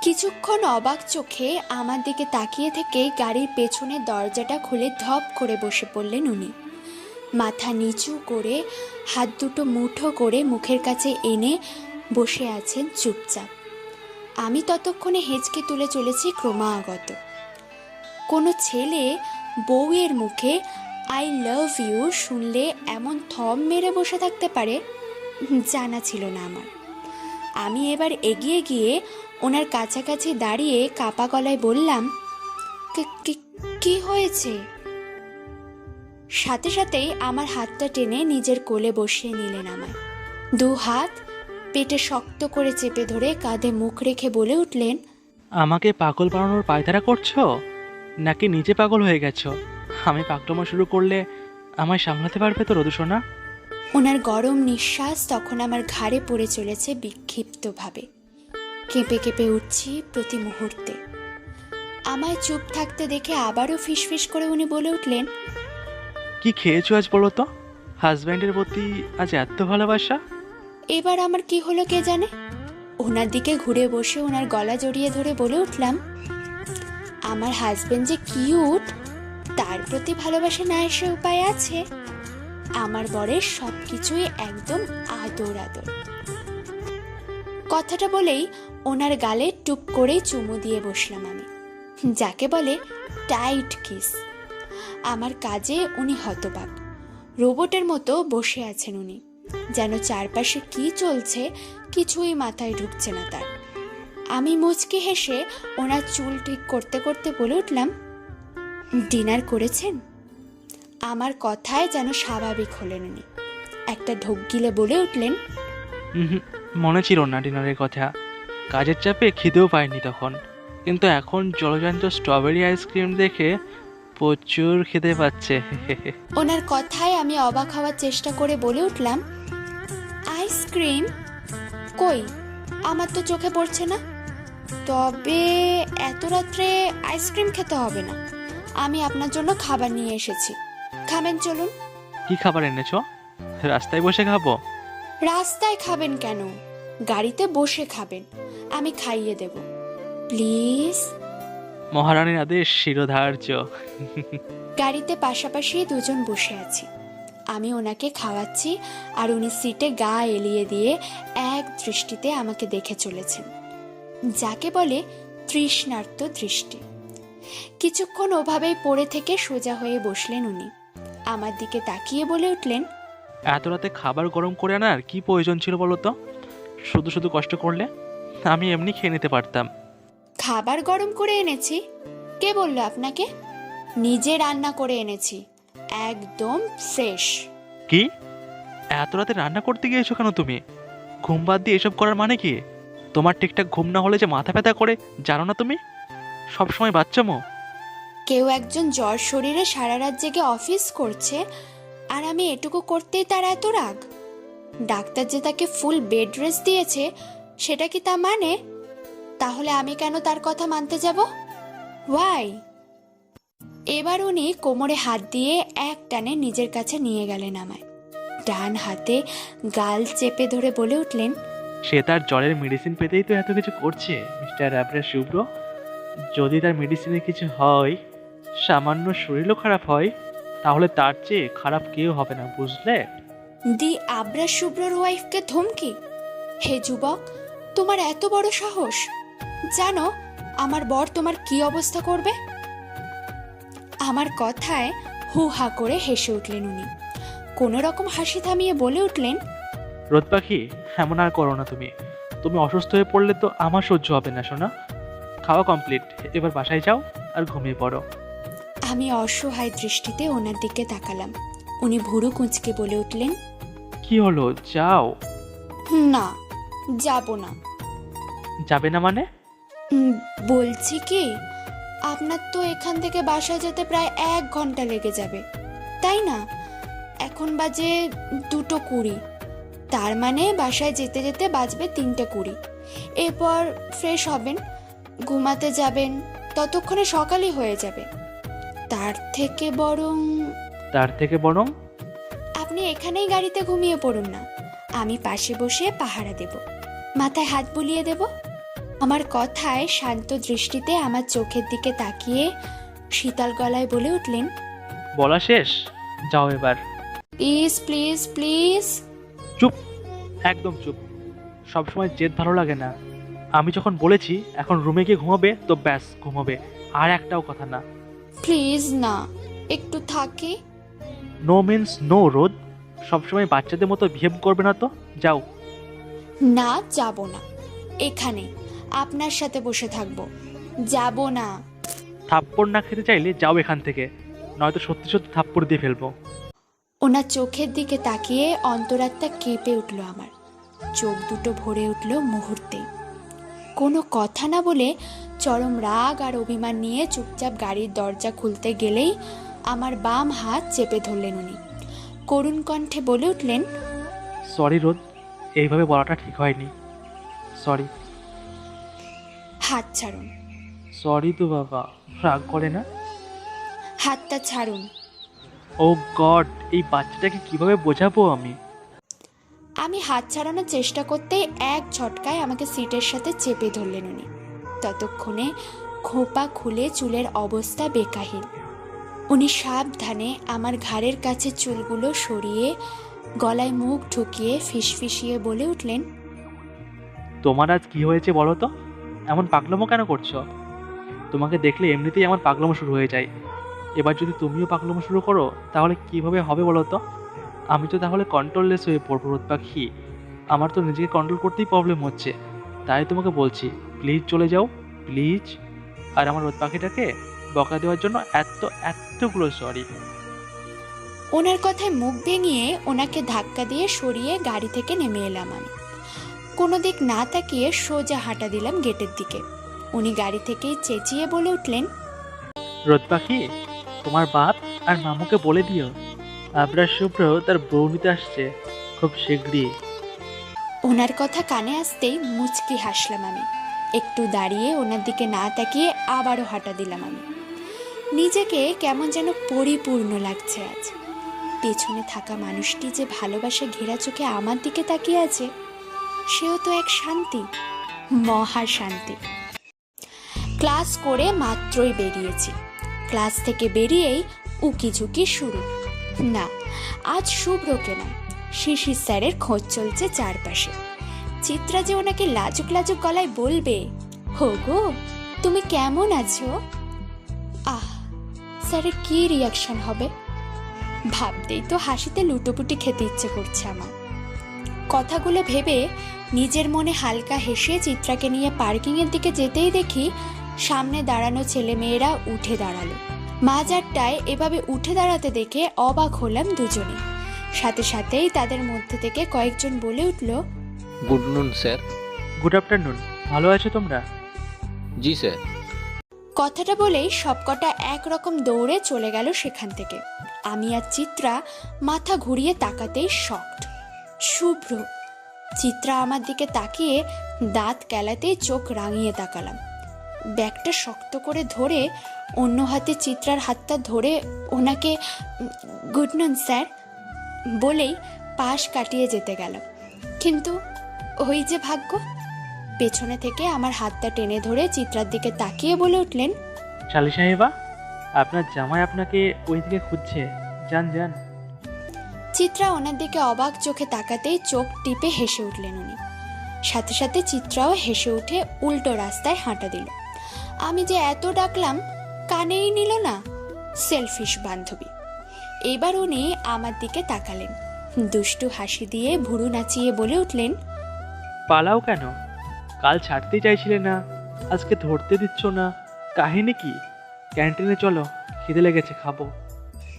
কিছুক্ষণ অবাক চোখে আমার দিকে তাকিয়ে থেকে গাড়ির পেছনের দরজাটা খুলে ধপ করে বসে পড়লেন উনি। মাথা নিচু করে, হাত দুটো মুঠো করে মুখের কাছে এনে বসে আছেন চুপচাপ। আমি ততক্ষণে হেঁচকে তুলে চলেছি ক্রমাগত। কোনো ছেলে বউয়ের মুখে আই লাভ ইউ শুনলে এমন থম মেরে বসে থাকতে পারে? জানা ছিল না আমার। আমি এবার এগিয়ে গিয়ে ওনার কাছাকাছি দাঁড়িয়ে কাপা গলায় বললাম "কি- হয়েছে? সাথে সাথেই আমার হাতটা টেনে নিজের কোলে বসিয়ে নিলেন আমায়। দু হাত পেটে শক্ত করে চেপে ধরে কাঁধে মুখ রেখে বলে উঠলেন আমাকে পাগল বানানোর পায়তারা করছ? নাকি নিজে পাগল হয়ে গেছো? আমি পাগলামো শুরু করলে আমায় সামলাতে পারবে তো রদুসোনা ওনার গরম নিঃশ্বাস তখন আমার ঘাড়ে পড়ে চলেছে বিক্ষিপ্তভাবে। কেঁপে কেঁপে উঠছি প্রতি মুহূর্তে। আমায় চুপ থাকতে দেখে আবারও ফিসফিস করে উনি বলে উঠলেন কি খেয়েছো আজ বলো তো? হাজব্যান্ডের প্রতি আজ এত ভালোবাসা? এবার আমার কি হলো কে জানে? ওনার দিকে ঘুরে বসে ওনার গলা জড়িয়ে ধরে বলে উঠলাম আমার হাজবেন্ড যে কিউট তার প্রতি ভালোবাসা না এসে উপায় আছে। আমার বরের সব কিছুই একদম আদর আদর। কথাটা বলেই ওনার গালে টুপ করেই চুমু দিয়ে বসলাম আমি। যাকে বলে টাইট কিস। আমার কাজে উনি হতবাক। রোবটের মতো বসে আছেন উনি। যেন চারপাশে কি চলছে কিছুই মাথায় ঢুকছে না তার। আমি মুচকি হেসে ওনার চুল ঠিক করতে করতে বলে উঠলাম, ডিনার করেছেন? আমার কথায় যেন স্বাভাবিক হলেন উনি। একটা ঢোক গিলে বলে উঠলেন মনে ছিল না ডিনারের কথা। কাজের চাপে খিদেও পায়নি তখন। কিন্তু এখন জলজান্ত স্ট্রবেরি আইসক্রিম দেখে প্রচুর খেতে পাচ্ছে। ওনার কথায় আমি অবাক হওয়ার চেষ্টা করে বলে উঠলাম আইসক্রিম? কই? আমার তো চোখে পড়ছে না। তবে এত রাত্রে আইসক্রিম খেতে হবে না। আমি আপনার জন্য খাবার নিয়ে এসেছি। খাবেন চলুন। কি খাবার এনেছো? রাস্তায় বসে খাব? রাস্তায় খাবেন কেন? গাড়িতে বসে খাবেন। আমি খাইয়ে দেব। প্লিজ। মহারানীর আদেশ শিরোধার্য। গাড়িতে পাশাপাশি দুজন বসে আছি। আমি ওনাকে খাওয়াচ্ছি আর উনি সিটে গা এলিয়ে দিয়ে এক দৃষ্টিতে আমাকে দেখে চলেছেন। যাকে বলে তৃষ্ণার্ত দৃষ্টি। কিছুক্ষণ ওভাবেই পড়ে থেকে সোজা হয়ে বসলেন উনি। আমার দিকে তাকিয়ে বলে উঠলেন এত রাতে খাবার গরম করে আনার কি প্রয়োজন ছিল বলো তো? শুধু শুধু কষ্ট করলে? আমি এমনি খেয়ে নিতে পারতাম। খাবার গরম করে এনেছি। কে বলল আপনাকে? নিজে রান্না করে এনেছি। একদম ফ্রেশ। কি? এত রাতে রান্না করতে গিয়েছো কেন তুমি? ঘুম বাদ দিয়ে এসব করার মানে কি? তোমার ঠিকঠাক ঘুম না হলে যে মাথা ব্যথা করে জানো না তুমি? সব সবসময় বাচ্চামো কেউ একজন জ্বর শরীরে সারা রাত জেগে অফিস করছে আর আমি এটুকু করতেই তার এত রাগ। ডাক্তার যে তাকে ফুল বেড রেস্ট দিয়েছে সেটা কি তা মানে? তাহলে আমি কেন তার কথা মানতে যাব? ওয়াই এবার উনি কোমরে হাত দিয়ে এক টানে নিজের কাছে নিয়ে গেলেন আমায়। ডান হাতে গাল চেপে ধরে বলে উঠলেন সে তার জ্বরের মেডিসিন পেতেই তো এত কিছু করছে মিস্টার অ্যাবরা শুভ্র। যদি তার মেডিসিনে কিছু হয় সামান্য শরীরও খারাপ হয় তাহলে তার চেয়ে খারাপ কেউ হবে না বুঝলে? দি আবরা শুভ্রর ওয়াইফকে ধমকি? হে যুবক তোমার এত বড় সাহস? জানো আমার বর তোমার কি অবস্থা করবে? আমার কথায় হু হা করে হেসে উঠলেন উনি। কোনো রকম হাসি থামিয়ে বলে উঠলেন রোদ পাখি এমন আর করো না তুমি। তুমি অসুস্থ হয়ে পড়লে তো আমার সহ্য হবে না শোনা খাওয়া কমপ্লিট এবার বাসায় যাও আর ঘুমিয়ে পড়ো। আমি অসহায় দৃষ্টিতে ওনার দিকে তাকালাম। উনি ভুরু কুঁচকে বলে উঠলেন কি হলো? যাও। না যাব না। যাবে না মানে? বলছি কি আপনার তো এখান থেকে বাসায় যেতে প্রায় এক ঘণ্টা লেগে যাবে। তাই না? এখন বাজে দুটো কুড়ি। তার মানে বাসায় যেতে যেতে বাজবে তিনটে কুড়ি। এরপর ফ্রেশ হবেন ঘুমাতে যাবেন ততক্ষণে সকালই হয়ে যাবে। তার থেকে বরং তার থেকে বরং? আপনি এখানেই গাড়িতে ঘুমিয়ে পড়ুন না। আমি পাশে বসে পাহারা দেব। মাথায় হাত বুলিয়ে দেব। আমার কথায় শান্ত দৃষ্টিতে আমার চোখের দিকে তাকিয়ে শীতল গলায় বলে উঠলেন বলা শেষ? যাও এবার। Please please please. চুপ একদম চুপ। সবসময় জেদ ভালো লাগে না। আমি যখন বলেছি এখন রুমে গিয়ে ঘুমাবে তো ব্যাস ঘুমাবে। আর একটাও কথা না। প্লিজ না একটু থাকি। নো মিন্স নো রোদ। সবসময় বাচ্চাদের মতো বিহেভ করবে না তো? যাও। না যাব না। এখানে। আপনার সাথে বসে থাকব। যাব না। থাপ্পড় না খেতে চাইলে যাও এখান থেকে। নয়তো সত্যি সত্যি থাপ্পড় দিয়ে ফেলব। ওনার চোখের দিকে তাকিয়ে অন্তরাত্মা কেঁপে উঠল আমার। চোখ দুটো ভরে উঠল মুহূর্তে। কোনো কথা না বলে চরম রাগ আর অভিমান নিয়ে চুপচাপ গাড়ির দরজা খুলতে গেলেই আমার বাম হাত চেপে ধরলেন উনি। করুণ কণ্ঠে বলে উঠলেন সরি রোদ এইভাবে বলাটা ঠিক হয়নি। সরি। হাত ছাড়ুন। সরি তো বাবা রাগ করে না? হাতটা ছাড়ুন। ও গড এই বাচ্চাটাকে কীভাবে বোঝাবো আমি? আমি হাত ছাড়ানোর চেষ্টা করতে এক ঝটকায় আমাকে সিটের সাথে চেপে ধরলেন উনি। ততক্ষণে খোপা খুলে চুলের অবস্থা বেকাহীন উনি সাবধানে আমার ঘাড়ের কাছে চুলগুলো সরিয়ে গলায় মুখ ঢুকিয়ে ফিসফিসিয়ে বলে উঠলেন তোমার আজ কি হয়েছে বলো তো? এমন পাগলামো কেন করছ? তোমাকে দেখলে এমনিতেই আমার পাগলামো শুরু হয়ে যায়। এবার যদি তুমিও পাগলামো শুরু করো, তাহলে কীভাবে হবে বলো তো? আমি তো তাহলে কন্ট্রোললেস হয়ে পড়ব রোদ পাখি। আমার তো নিজেকে কন্ট্রোল করতেই প্রবলেম হচ্ছে। তাই তোমাকে বলছি প্লিজ চলে যাও প্লিজ আর আমার রোদ পাখিটাকে বকা দেওয়ার জন্য এত, এতগুলো সরি ওনার কথায় মুখ ভেঙিয়ে ওনাকে ধাক্কা দিয়ে সরিয়ে গাড়ি থেকে নেমে এলাম আমি। কোনো দিক না তাকিয়ে সোজা হাঁটা দিলাম গেটের দিকে। উনি গাড়ি থেকেই চেঁচিয়ে বলে উঠলেন রোদ পাখি তোমার বাপ আর মামুকে বলে দিও। আবরার শুভ্র তার বউ নিতে আসছে খুব শীঘ্রই। ওনার কথা কানে আসতেই মুচকি হাসলাম আমি। একটু দাঁড়িয়ে ওনার দিকে না তাকিয়ে আবারও হাঁটা দিলাম আমি। নিজেকে কেমন যেন পরিপূর্ণ লাগছে আজ। পেছনে থাকা মানুষটি যে ভালোবাসা ঘেরা চোখে আমার দিকে তাকিয়ে আছে সেও তো এক শান্তি, মহা শান্তি। ক্লাস করে মাত্রই বেরিয়েছি। ক্লাস থেকে বেরিয়েই উকিঝুঁকি শুরু। না, আজ শুভ্রকে নয় শিশির স্যারের খোঁজ চলছে চারপাশে। চিত্রা যে ওনাকে লাজুক লাজুক গলায় বলবে হো গো তুমি কেমন আছো? আহ, স্যারের কি রিয়াকশন হবে? ভাবতেই তো হাসিতে লুটোপুটি খেতে ইচ্ছে করছে আমার। কথাগুলো ভেবে নিজের মনে হালকা হেসে চিত্রাকে নিয়ে পার্কিংয়ের দিকে যেতেই দেখি সামনে দাঁড়ানো ছেলেমেয়েরা উঠে দাঁড়াল। মাজারটায় এভাবে উঠে দাঁড়াতে দেখে অবাক হলাম দুজনে সাথে সাথেই তাদের মধ্যে থেকে কয়েকজন বলে উঠল গুড নুন স্যার। Good afternoon. ভালো আছো তোমরা? জি স্যার। কথাটা বলেই সবকটা একরকম দৌড়ে চলে গেল সেখান থেকে। আমি আর চিত্রা মাথা ঘুরিয়ে তাকাতেই শকড শুভ্র। চিত্রা আমার দিকে তাকিয়ে দাঁত কেলাতেই চোখ রাঙিয়ে তাকালাম। ব্যাগটা শক্ত করে ধরে অন্য হাতে চিত্রার হাতটা ধরে ওনাকে, গুড নুন স্যার বলেই পাশ কাটিয়ে যেতে গেল। কিন্তু ওই যে ভাগ্য, পেছনে থেকে আমার হাতটা টেনে ধরে চিত্রার দিকে তাকিয়ে বলে উঠলেন, শালি সাহেবা, আপনার জামাই আপনাকে ওই দিকে খুঁজছে। যান যান। চিত্রা ওনার দিকে অবাক চোখে তাকাতেই চোখ টিপে হেসে উঠলেন উনি। সাথে সাথে চিত্রাও হেসে উঠে উল্টো রাস্তায় হাঁটা দিল। আমি যে এত ডাকলাম কানেই নিল না সেলফিশ বান্ধবী। এবার উনি আমার দিকে তাকালেন দুষ্টু হাসি দিয়ে ভুরু নাচিয়ে বলে উঠলেন পালাও কেন? কাল ছাড়তে চাইছিলে না আজকে ধরতে দিচ্ছ না কাহিনী কি? ক্যান্টিনে চলো খিদে লেগেছে খাব।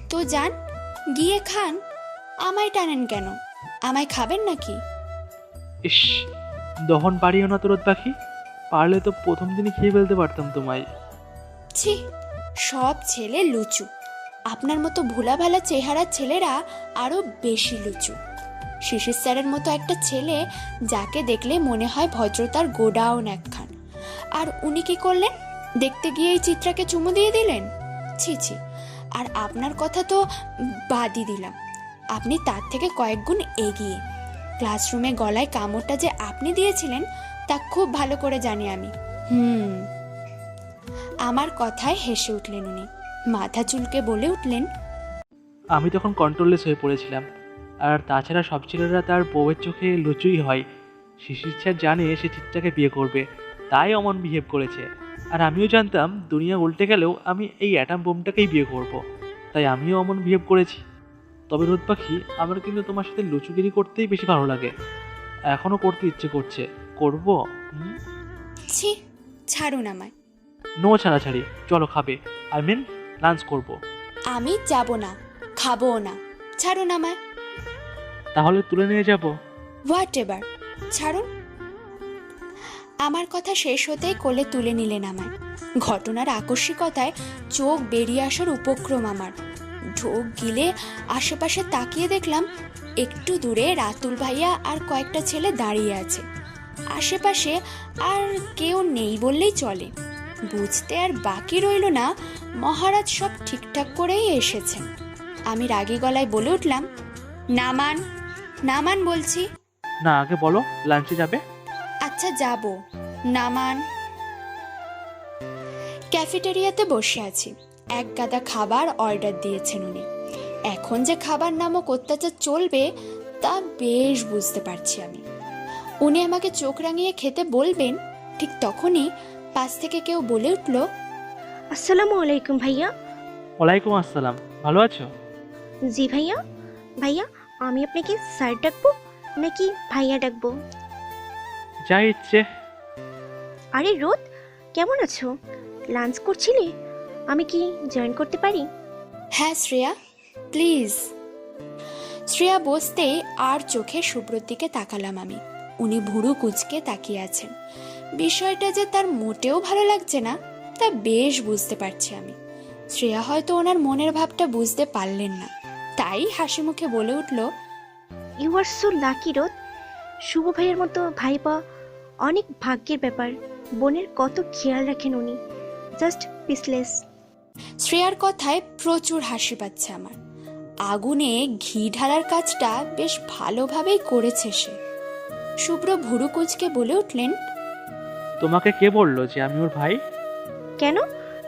তো যান গিয়ে খান। আমায় টানেন কেন? আমায় খাবেন নাকি? ইস দহন পারিও না তো রোদ পাখি। পারলে তো প্রথম দিনই খেয়ে ফেলতে পারতাম তোমায়। ছি সব ছেলে লুচু। আপনার মতো ভোলাভালা চেহারার ছেলেরা আরও বেশি লুচু। শিশির স্যারের মতো একটা ছেলে যাকে দেখলে মনে হয় ভদ্রতার গোডাউন একখান। আর উনি কি করলেন? দেখতে গিয়ে এই চিত্রাকে চুমু দিয়ে দিলেন? ছি ছি আর আপনার কথা তো বাদই দিলাম। আপনি তার থেকে কয়েক গুণ এগিয়ে। ক্লাসরুমে গলায় কামড়টা যে আপনি দিয়েছিলেন, তা খুব ভালো করে জানি আমি। হুম। আমার কথায় হেসে উঠলেন উনি। মাথা চুলকে বলে উঠলেন, আমি তখন কন্ট্রোললেস হয়ে পড়েছিলাম। আর তাছাড়া সব ছেলেরা তার বউয়ের চোখে লুচুই হয়। শিশির স্যার জানে সে চিত্রাকে বিয়ে করবে, তাই অমন বিহেভ করেছে। আর আমিও জানতাম, দুনিয়া উল্টে গেলেও আমি এই অ্যাটাম বোমটাকেই বিয়ে করব। তাই আমিও অমন বিহেভ করেছি। তবে রোদ পাখি আমার কিন্তু তোমার সাথে লুচুগিরি করতেই বেশি ভালো লাগে। এখনও করতে ইচ্ছে করছে। করব? ছি ছাড়ুন আমায়। নো ছাড়াছাড়ি চলো খাবে। আই মিন লাঞ্চ করব। আমি যাব না খাবও না। ছাড়ুন আমায়। তাহলে তুলে নিয়ে যাব। হোয়াট এবার ছাড়ুন। আমার কথা শেষ হতেই কোলে তুলে নিলেন আমায়। ঘটনার আকস্মিকতায় চোখ বেরিয়ে আসার উপক্রম আমার। ঢোক গিলে আশেপাশে তাকিয়ে দেখলাম একটু দূরে রাতুল ভাইয়া আর কয়েকটা ছেলে দাঁড়িয়ে আছে। আশেপাশে আর কেউ নেই বললেই চলে। বুঝতে আর বাকি রইল না মহারাজ সব ঠিকঠাক করেই এসেছেন। আমি রাগী গলায় বলে উঠলাম নামান নামান বলছি। না আগে বলো লাঞ্চে যাবে? আচ্ছা যাব। নামান। ক্যাফেটেরিয়াতে বসে আছি। এক গাদা খাবার অর্ডার দিয়েছেন উনি। এখন যে খাবার নামক অত্যাচার চলবে তা বেশ বুঝতে পারছি আমি। উনি আমাকে চোখ রাঙিয়ে খেতে বলবেন ঠিক তখনই পাশ থেকে কেউ বলে উঠল আসসালামু আলাইকুম ভাইয়া। ওয়ালাইকুম আসসালাম। ভালো আছো? জি ভাইয়া। ভাইয়া আমি আপনাকে স্যার ডাকবো নাকি ভাইয়া ডাকবো? যা ইচ্ছে। আরে রোদ কেমন আছো? লাঞ্চ করছিলে? আমি কি জয়েন করতে পারি? হ্যাঁ শ্রেয়া প্লিজ শ্রেয়া বসতেই আর চোখে শুভ্রর দিকে তাকালাম আমি। উনি ভুরু কুচকে তাকিয়ে আছেন। বিষয়টা যে তার মোটেও ভালো লাগছে না তা বেশ বুঝতে পারছি আমি। শ্রেয়া হয়তো ওনার মনের ভাবটা বুঝতে পারলেন না। তাই হাসি মুখে বলে উঠল ইউ আর সো লাকি রোদ। শুভ ভাইয়ের মতো ভাই পাওয়া অনেক ভাগ্যের ব্যাপার। বোনের কত খেয়াল রাখেন উনি। জাস্ট পিসলেস শ্রেয়ার কথায় প্রচুর হাসি পাচ্ছে আমার। আগুনে ঘি ঢালার কাজটা বেশ ভালোভাবেই করেছে সে। শুভ্র ভুরু কুচকে বলে উঠলেন তোমাকে কে বলল যে আমি ওর ভাই? কেন?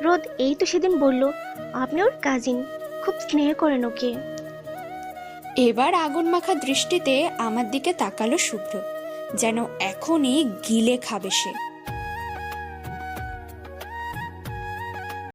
রোদ এই তো সেদিন বলল আপনি ওর কাজিন খুব স্নেহ করেন ওকে। এবার আগুন মাখা দৃষ্টিতে আমার দিকে তাকালো শুভ্র যেন এখনই গিলে খাবে সে।